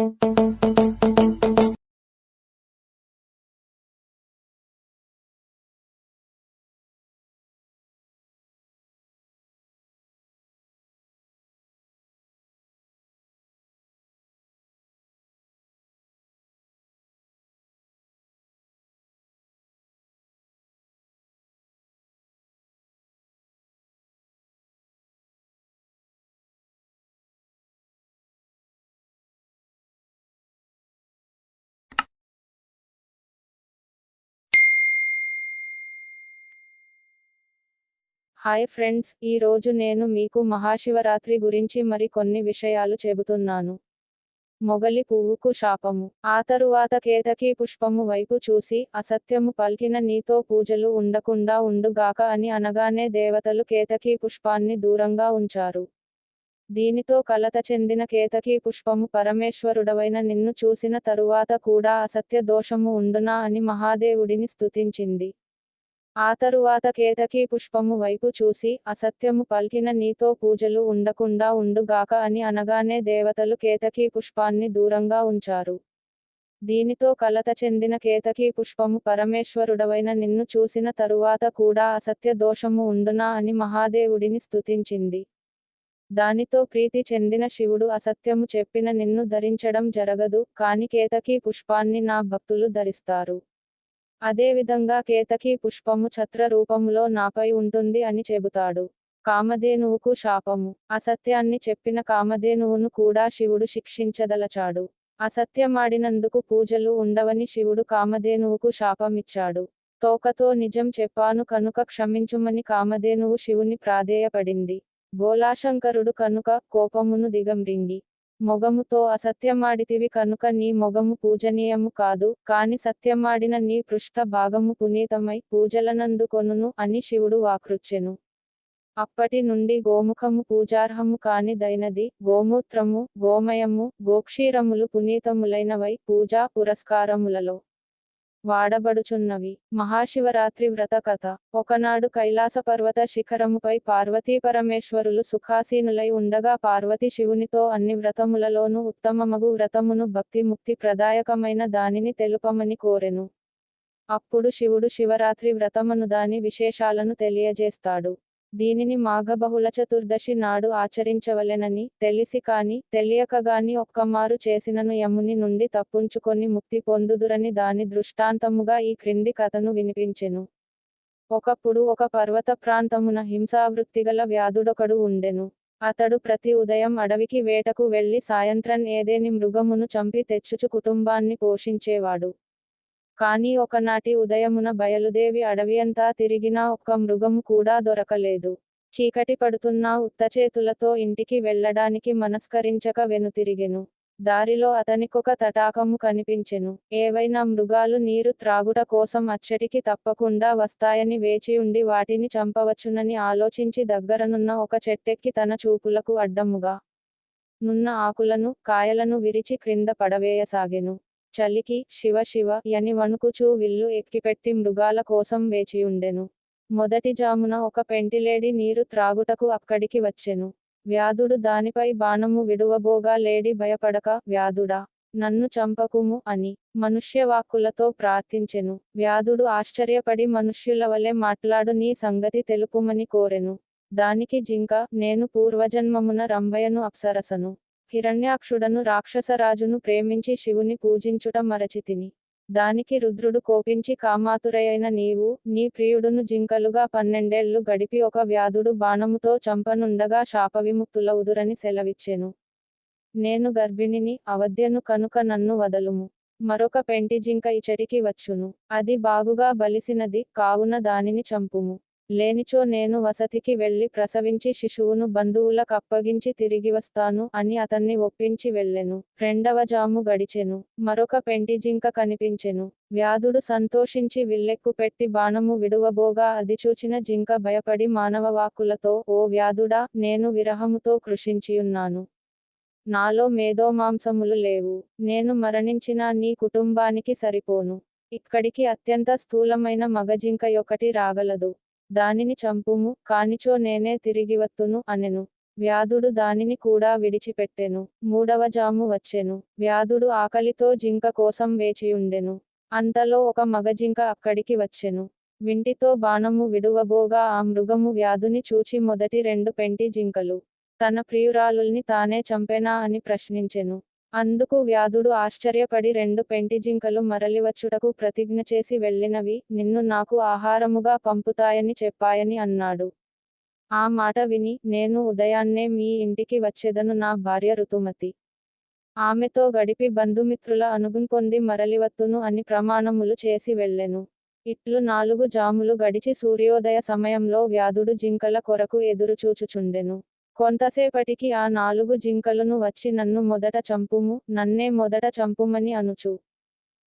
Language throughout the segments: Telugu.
Música హాయ్ ఫ్రెండ్స్ ఈ రోజు నేను మీకు మహాశివరాత్రి గురించి మరి కొన్ని విషయాలు చెబుతున్నాను. మొగలి పువ్వుకు శాపము. ఆ తరువాత కేతకి పుష్పము వైపు చూసి అసత్యము పల్కిన నీతో పూజలు ఉండకుండా ఉండుగాక అని అనగానే దేవతలు కేతకి పుష్పాన్ని దూరంగా ఉంచారు. దీనితో కలత చెందిన కేతకి పుష్పము పరమేశ్వరుడవైన నిన్ను చూసిన తరువాత కూడా అసత్య దోషము ఉండునా అని మహాదేవుడిని స్తుతించింది. ఆ తరువాత కేతకీ పుష్పము వైపు చూసి అసత్యము పల్కిన నీతో పూజలు ఉండకుండా ఉండుగాక అని అనగానే దేవతలు కేతకీ పుష్పాన్ని దూరంగా ఉంచారు. దీనితో కలత చెందిన కేతకీ పుష్పము పరమేశ్వరుడవైన నిన్ను చూసిన తరువాత కూడా అసత్య దోషము ఉండునా అని మహాదేవుడిని స్తుతించింది. దానితో ప్రీతి చెందిన శివుడు అసత్యము చెప్పిన నిన్ను ధరించడం జరగదు కాని కేతకీ పుష్పాన్ని నా భక్తులు ధరిస్తారు. అదేవిధంగా కేతకి పుష్పము ఛత్ర రూపములో నాపై ఉంటుంది అని చెబుతాడు. కామధేనువుకు శాపము. అసత్యాన్ని చెప్పిన కామధేనువును కూడా శివుడు శిక్షించదలచాడు. అసత్యమాడినందుకు పూజలు ఉండవని శివుడు కామధేనువుకు శాపమిచ్చాడు. తోకతో నిజం చెప్పాను కనుక క్షమించుమని కామధేనువు శివుని ప్రాధేయపడింది. బోలాశంకరుడు కనుక కోపమును దిగంరింగి మొగముతో అసత్యమాడితివి కనుక నీ మొగము పూజనీయము కాదు కాని సత్యమాడిన నీ పృష్ఠ భాగము పునీతమై పూజలనందుకొనును అని శివుడు వాకృచ్చెను. అప్పటి నుండి గోముఖము పూజార్హము కాని దైనది గోమూత్రము గోమయము గోక్షీరములు పునీతములైనవై పూజా పురస్కారములలో. వాడబడుచున్నవి. మహాశివరాత్రి వ్రత కథ. ఒకనాడు కైలాస పర్వత శిఖరముపై పార్వతీ పరమేశ్వరులు సుఖాసీనులై ఉండగా పార్వతి శివునితో అన్ని వ్రతములలోనూ ఉత్తమమగు వ్రతమును భక్తి ముక్తి ప్రదాయకమైన దానిని తెలుపమని కోరెను. అప్పుడు శివుడు శివరాత్రి వ్రతమను దాని విశేషాలను తెలియజేస్తాడు. దీనిని మాఘబహుళ చతుర్దశి నాడు ఆచరించవలెనని తెలిసి కాని తెలియకగాని ఒక్కమారు చేసినను యముని నుండి తప్పుంచుకొని ముక్తి పొందుదురని దాని దృష్టాంతముగా ఈ క్రింది కథను వినిపించెను. ఒకప్పుడు ఒక పర్వత ప్రాంతమున హింసావృత్తిగల వ్యాధుడొకడు ఉండెను. అతడు ప్రతి ఉదయం అడవికి వేటకు వెళ్ళి సాయంత్రం ఏదేని మృగమును చంపి తెచ్చుచు కుటుంబాన్ని పోషించేవాడు. కానీ ఒకనాటి ఉదయమున బయలుదేవి అడవియంతా తిరిగినా ఒక్క మృగము కూడా దొరకలేదు. చీకటి పడుతున్న ఉత్తచేతులతో ఇంటికి వెళ్ళడానికి మనస్కరించక వెనుతిరిగెను. దారిలో అతనికొక తటాకము కనిపించెను. ఏవైనా మృగాలు నీరు త్రాగుట కోసం అచ్చటికి తప్పకుండా వస్తాయని వేచి ఉండి వాటిని చంపవచ్చునని ఆలోచించి దగ్గరనున్న ఒక చెట్టెక్కి తన చూపులకు అడ్డముగా నున్న ఆకులను కాయలను విరిచి క్రింద పడవేయసాగెను. చలికి శివ శివ యని వణుకుచూ విల్లు ఎక్కిపెట్టి మృగాల కోసం వేచియుండెను. మొదటి జామున ఒక పెంటిలేడి నీరు త్రాగుటకు అక్కడికి వచ్చెను. వ్యాధుడు దానిపై బాణము విడువబోగా లేడి భయపడక వ్యాధుడా నన్ను చంపకుము అని మనుష్యవాక్కులతో ప్రార్థించెను. వ్యాధుడు ఆశ్చర్యపడి మనుష్యుల వలె మాట్లాడు నీ సంగతి తెలుపుమని కోరెను. దానికి జింక నేను పూర్వజన్మమున రంభయను అప్సరసను. హిరణ్యాక్షుడను రాక్షసరాజును ప్రేమించి శివుని పూజించుట మరచితిని. దానికి రుద్రుడు కోపించి కామాతురయైన నీవు నీ ప్రియుడును జింకలుగా పన్నెండేళ్ళు గడిపి ఒక వ్యాధుడు బాణముతో చంపనుండగా శాపవిముక్తులవుదురని సెలవిచ్చెను. నేను గర్భిణిని అవధ్యను కనుక నన్ను వదలుము. మరొక పెంటి జింక ఇచటికి వచ్చును. అది బాగుగా బలిసినది కావున దానిని చంపుము. లేనిచో నేను వసతికి వెళ్ళి ప్రసవించి శిశువును బంధువులకు అప్పగించి తిరిగి వస్తాను అని అతన్ని ఒప్పించి వెళ్ళెను. రెండవ జాము గడిచెను. మరొక పెంటి జింక కనిపించెను. వ్యాధుడు సంతోషించి విల్లెక్కు పెట్టి బాణము విడువబోగా అది చూచిన జింక భయపడి మానవవాకులతో ఓ వ్యాధుడా నేను విరహముతో కృషించియున్నాను. నాలో మేధోమాంసములు లేవు. నేను మరణించినా నీ కుటుంబానికి సరిపోను. ఇక్కడికి అత్యంత స్థూలమైన మగజింక ఒకటి రాగలదు. దానిని చంపుము కానిచో నేనే తిరిగి వత్తును అనెను. వ్యాధుడు దానిని కూడా విడిచిపెట్టెను. మూడవ జాము వచ్చెను. వ్యాధుడు ఆకలితో జింక కోసం వేచియుండెను. అంతలో ఒక మగజింక అక్కడికి వచ్చెను. వింటితో బాణము విడువబోగా ఆ మృగము వ్యాధుని చూచి మొదటి రెండు పెంటి జింకలు. తన ప్రియురాలుల్ని తానే చంపెనా అని ప్రశ్నించెను. అందుకు వ్యాధుడు ఆశ్చర్యపడి రెండు పెంటి జింకలు మరలివచ్చుటకు ప్రతిజ్ఞ చేసి వెళ్ళినవి నిన్ను నాకు ఆహారముగా పంపుతాయని చెప్పాయని అన్నాడు. ఆ మాట విని నేను ఉదయాన్నే మీ ఇంటికి వచ్చేదను నా భార్య ఋతుమతి ఆమెతో గడిపి బంధుమిత్రుల అనుగున్ పొంది మరలివత్తును అని ప్రమాణములు చేసి వెళ్ళెను. ఇట్లు నాలుగు జాములు గడిచి సూర్యోదయ సమయంలో వ్యాధుడు జింకల కొరకు ఎదురుచూచుచుండెను. కొంతసేపటికి ఆ నాలుగు జింకలను వచ్చి నన్ను మొదట చంపుము నన్నే మొదట చంపుమని అనుచు.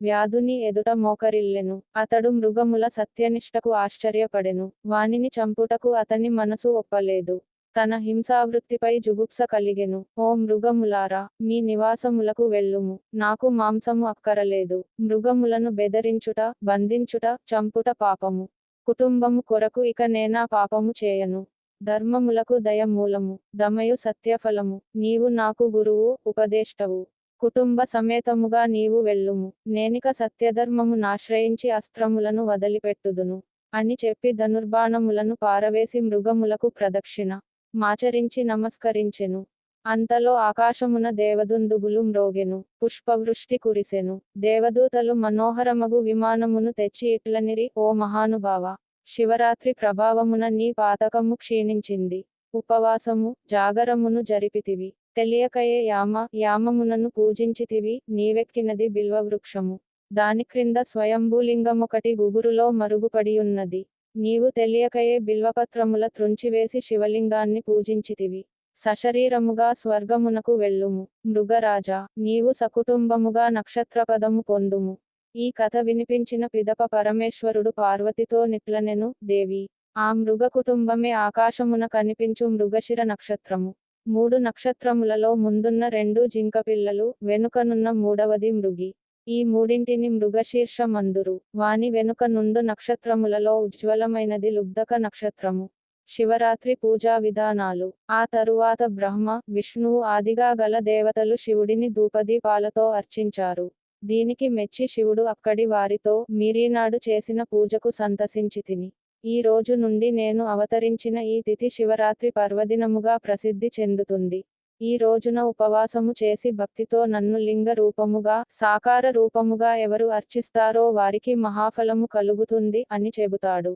వ్యాధుని ఎదుట మోకరిల్లెను. అతడు మృగముల సత్యనిష్టకు ఆశ్చర్యపడెను. వానిని చంపుటకు అతని మనసు ఒప్పలేదు. తన హింసావృత్తిపై జుగుప్స కలిగెను. ఓ మృగములారా మీ నివాసములకు వెళ్ళుము. నాకు మాంసము అక్కరలేదు. మృగములను బెదరించుట బంధించుట చంపుట పాపము. కుటుంబము కొరకు ఇక నేనా పాపము చేయను. ధర్మములకు దయ మూలము దమయు సత్యఫలము. నీవు నాకు గురువు ఉపదేష్టవు. కుటుంబ సమేతముగా నీవు వెళ్ళుము. నేనిక సత్యధర్మము నాశ్రయించి అస్త్రములను వదిలిపెట్టుదును. అని చెప్పి ధనుర్బాణములను పారవేసి మృగములకు ప్రదక్షిణ. మాచరించి నమస్కరించెను. అంతలో ఆకాశమున దేవదుందుబులు మ్రోగెను. పుష్పవృష్టి కురిసెను. దేవదూతలు మనోహరమగు విమానమును తెచ్చి ఇట్లనిరి ఓ మహానుభావ! శివరాత్రి ప్రభావమున నీ పాతకము క్షీణించింది. ఉపవాసము జాగరమును జరిపితివి. తెలియకయే యామ యామమునను పూజించితివి నీవెక్కినది బిల్వవృక్షము. దాని క్రింద స్వయంభూలింగమొకటి గుబురులో మరుగుపడియున్నది. నీవు తెలియకయే బిల్వపత్రముల త్రుంచివేసి శివలింగాన్ని పూజించితివి. సశరీరముగా స్వర్గమునకు వెళ్ళుము. మృగరాజా నీవు సకుటుంబముగా నక్షత్రపదము పొందుము. ఈ కథ వినిపించిన పిదప పరమేశ్వరుడు పార్వతితో నిట్లనెను దేవి. ఆ మృగ కుటుంబమే ఆకాశమున కనిపించు మృగశిర నక్షత్రము. మూడు నక్షత్రములలో ముందున్న రెండు జింకపిల్లలు వెనుకనున్న మూడవది మృగి. ఈ మూడింటిని మృగశీర్ష మందురు. వాని వెనుక నుండు నక్షత్రములలో ఉజ్వలమైనది లుబ్ధక నక్షత్రము. శివరాత్రి పూజా విధానాలు. ఆ తరువాత బ్రహ్మ విష్ణువు ఆదిగా గల దేవతలు శివుడిని ధూపదీపాలతో అర్చించారు. దీనికి మెచ్చి శివుడు అక్కడి వారితో మీరీనాడు చేసిన పూజకు సంతసించి తిని. ఈ రోజు నుండి నేను అవతరించిన ఈ తిథి శివరాత్రి పర్వదినముగా ప్రసిద్ధి చెందుతుంది. ఈ రోజున ఉపవాసము చేసి భక్తితో నన్ను లింగ రూపముగా సాకార రూపముగా ఎవరు అర్చిస్తారో వారికి మహాఫలము కలుగుతుంది అని చెబుతాడు.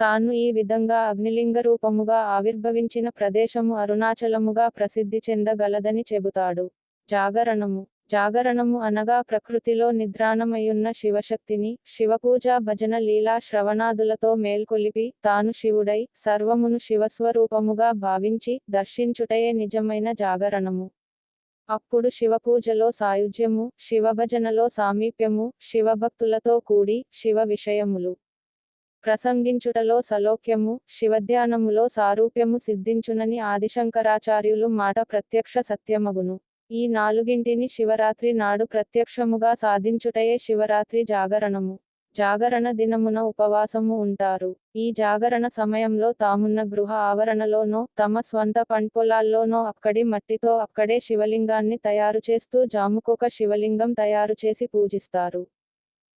తాను ఈ విధంగా అగ్నిలింగ రూపముగా ఆవిర్భవించిన ప్రదేశము అరుణాచలముగా ప్రసిద్ధి చెందగలదని చెబుతాడు. జాగరణము. జాగరణము అనగా ప్రకృతిలో నిద్రాణమయున్న శివశక్తిని శివపూజ భజన లీలా శ్రవణాదులతో మేల్కొలిపి తాను శివుడై సర్వమును శివస్వరూపముగా భావించి దర్శించుటయే నిజమైన జాగరణము. అప్పుడు శివపూజలో సాయుధ్యము శివభజనలో సామీప్యము శివభక్తులతో కూడి శివ విషయములు ప్రసంగించుటలో సలోక్యము శివధ్యానములో సారూప్యము సిద్ధించునని ఆదిశంకరాచార్యులు మాట ప్రత్యక్ష సత్యమగును. ఈ నాలుగింటిని శివరాత్రి నాడు ప్రత్యక్షముగా సాధించుటయే శివరాత్రి జాగరణము. జాగరణ దినమున ఉపవాసము ఉంటారు. ఈ జాగరణ సమయంలో తామున్న గృహ ఆవరణలోనో తమ స్వంత పండ్పొలాల్లోనో అక్కడి మట్టితో అక్కడే శివలింగాన్ని తయారు చేస్తూ జాముకొక శివలింగం తయారు చేసి పూజిస్తారు.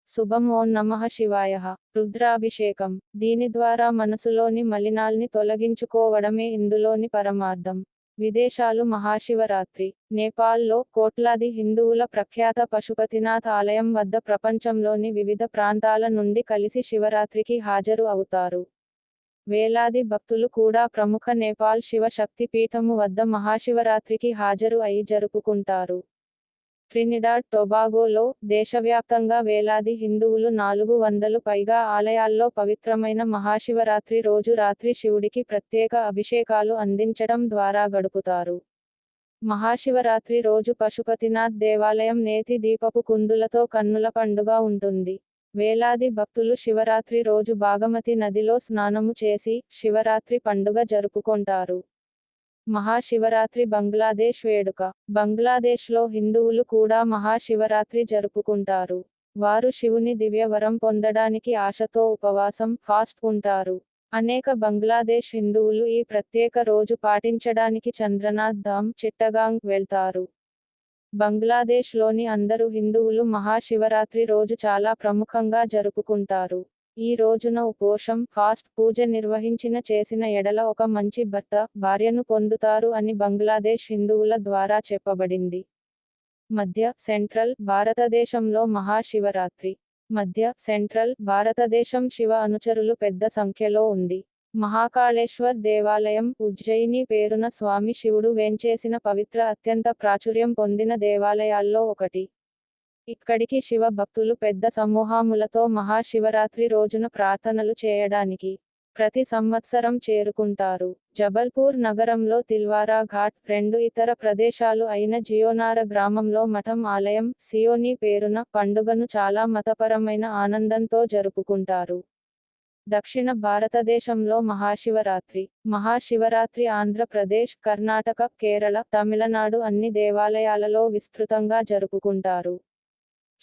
శుభం ఓం నమః శివాయ. రుద్రాభిషేకం. దీని ద్వారా మనసులోని మలినాల్ని తొలగించుకోవడమే ఇందులోని పరమార్థం. విదేశాలు మహాశివరాత్రి. నేపాల్లో కోట్లాది హిందువుల ప్రఖ్యాత పశుపతినాథ్ ఆలయం వద్ద ప్రపంచంలోని వివిధ ప్రాంతాల నుండి కలిసి శివరాత్రికి హాజరు అవుతారు. వేలాది భక్తులు కూడా ప్రముఖ నేపాల్ శివ శక్తి పీఠము వద్ద మహాశివరాత్రికి హాజరు అయి జరుపుకుంటారు. ట్రినిడాడ్ టొబాగోలో దేశవ్యాప్తంగా వేలాది హిందువులు నాలుగు వందలు పైగా ఆలయాల్లో పవిత్రమైన మహాశివరాత్రి రోజు రాత్రి శివుడికి ప్రత్యేక అభిషేకాలు అందించడం ద్వారా గడుపుతారు. మహాశివరాత్రి రోజు పశుపతినాథ్ దేవాలయం నేతి దీపపు కుందులతో కన్నుల పండుగ ఉంటుంది. వేలాది భక్తులు శివరాత్రి రోజు బాగమతి నదిలో స్నానము చేసి శివరాత్రి పండుగ జరుపుకుంటారు. మహాశివరాత్రి బంగ్లాదేశ్ వేడుక. బంగ్లాదేశ్లో హిందువులు కూడా మహాశివరాత్రి జరుపుకుంటారు. వారు శివుని దివ్య వరం పొందడానికి ఆశతో ఉపవాసం ఫాస్ట్ ఉంటారు. అనేక బంగ్లాదేశ్ హిందువులు ఈ ప్రత్యేక రోజు పాటించడానికి చంద్రనాథ్ ధామ్ చిట్టగాంగ్ వెళ్తారు. బంగ్లాదేశ్లోని అందరు హిందువులు మహాశివరాత్రి రోజు చాలా ప్రముఖంగా జరుపుకుంటారు. ఈ రోజున ఉపోషం ఫాస్ట్ పూజ నిర్వహించిన చేసిన ఎడల ఒక మంచి భర్త భార్యను పొందుతారు అని బంగ్లాదేశ్ హిందువుల ద్వారా చెప్పబడింది. మధ్య సెంట్రల్ భారతదేశంలో మహాశివరాత్రి. మధ్య సెంట్రల్ భారతదేశం శివ అనుచరులు పెద్ద సంఖ్యలో ఉంది. మహాకాళేశ్వర్ దేవాలయం ఉజ్జయిని పేరున స్వామి శివుడు వేంచేసిన పవిత్ర అత్యంత ప్రాచుర్యం పొందిన దేవాలయాల్లో ఒకటి. ఇక్కడికి శివ భక్తులు పెద్ద సమూహములతో మహాశివరాత్రి రోజున ప్రార్థనలు చేయడానికి ప్రతి సంవత్సరం చేరుకుంటారు. జబల్పూర్ నగరంలో తిల్వారా ఘాట్ రెండు ఇతర ప్రదేశాలు అయిన జియోనార గ్రామంలో మఠం ఆలయం సియోని పేరున పండుగను చాలా మతపరమైన ఆనందంతో జరుపుకుంటారు. దక్షిణ భారతదేశంలో మహాశివరాత్రి మహాశివరాత్రి ఆంధ్రప్రదేశ్ కర్ణాటక కేరళ తమిళనాడు అన్ని దేవాలయాలలో విస్తృతంగా జరుపుకుంటారు.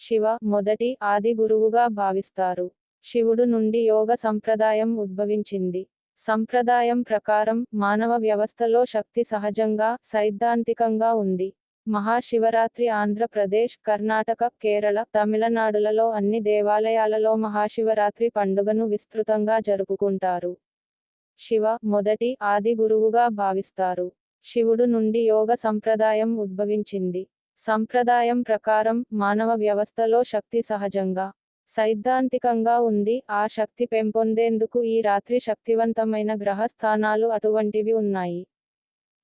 శివ మొదటి ఆది గురువుగా భావిస్తారు. శివుడు నుండి యోగ సంప్రదాయం ఉద్భవించింది. సంప్రదాయం ప్రకారం మానవ వ్యవస్థలో శక్తి సహజంగా సైద్ధాంతికంగా ఉంది. మహాశివరాత్రి ఆంధ్రప్రదేశ్ కర్ణాటక కేరళ తమిళనాడులలో అన్ని దేవాలయాలలో మహాశివరాత్రి పండుగను విస్తృతంగా జరుపుకుంటారు. శివ మొదటి ఆది గురువుగా భావిస్తారు. శివుడు నుండి యోగ సంప్రదాయం ఉద్భవించింది. సంప్రదాయం ప్రకారం మానవ వ్యవస్థలో శక్తి సహజంగా సైద్ధాంతికంగా ఉంది. ఆ శక్తి పెంపొందేందుకు ఈ రాత్రి శక్తివంతమైన గ్రహ స్థానాలు అటువంటివి ఉన్నాయి.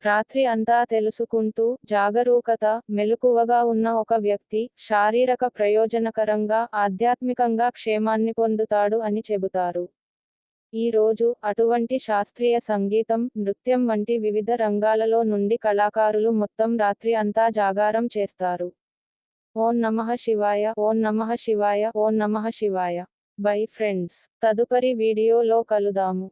రాత్రి అంతా తెలుసుకుంటూ జాగరూకత మెలకువగా ఉన్న ఒక వ్యక్తి శారీరక ప్రయోజనకరంగా ఆధ్యాత్మికంగా క్షేమాన్ని పొందుతాడు అని చెబుతారు. ఈ రోజు అటువంటి శాస్త్రీయ సంగీతం నృత్యం వంటి వివిధ రంగాలలో నుండి కళాకారులు మొత్తం రాత్రి అంతా జాగారం చేస్తారు. ఓం నమః శివాయ ఓం నమః శివాయ ఓం నమః శివాయ. బై ఫ్రెండ్స్ తదుపరి వీడియోలో కలుదాము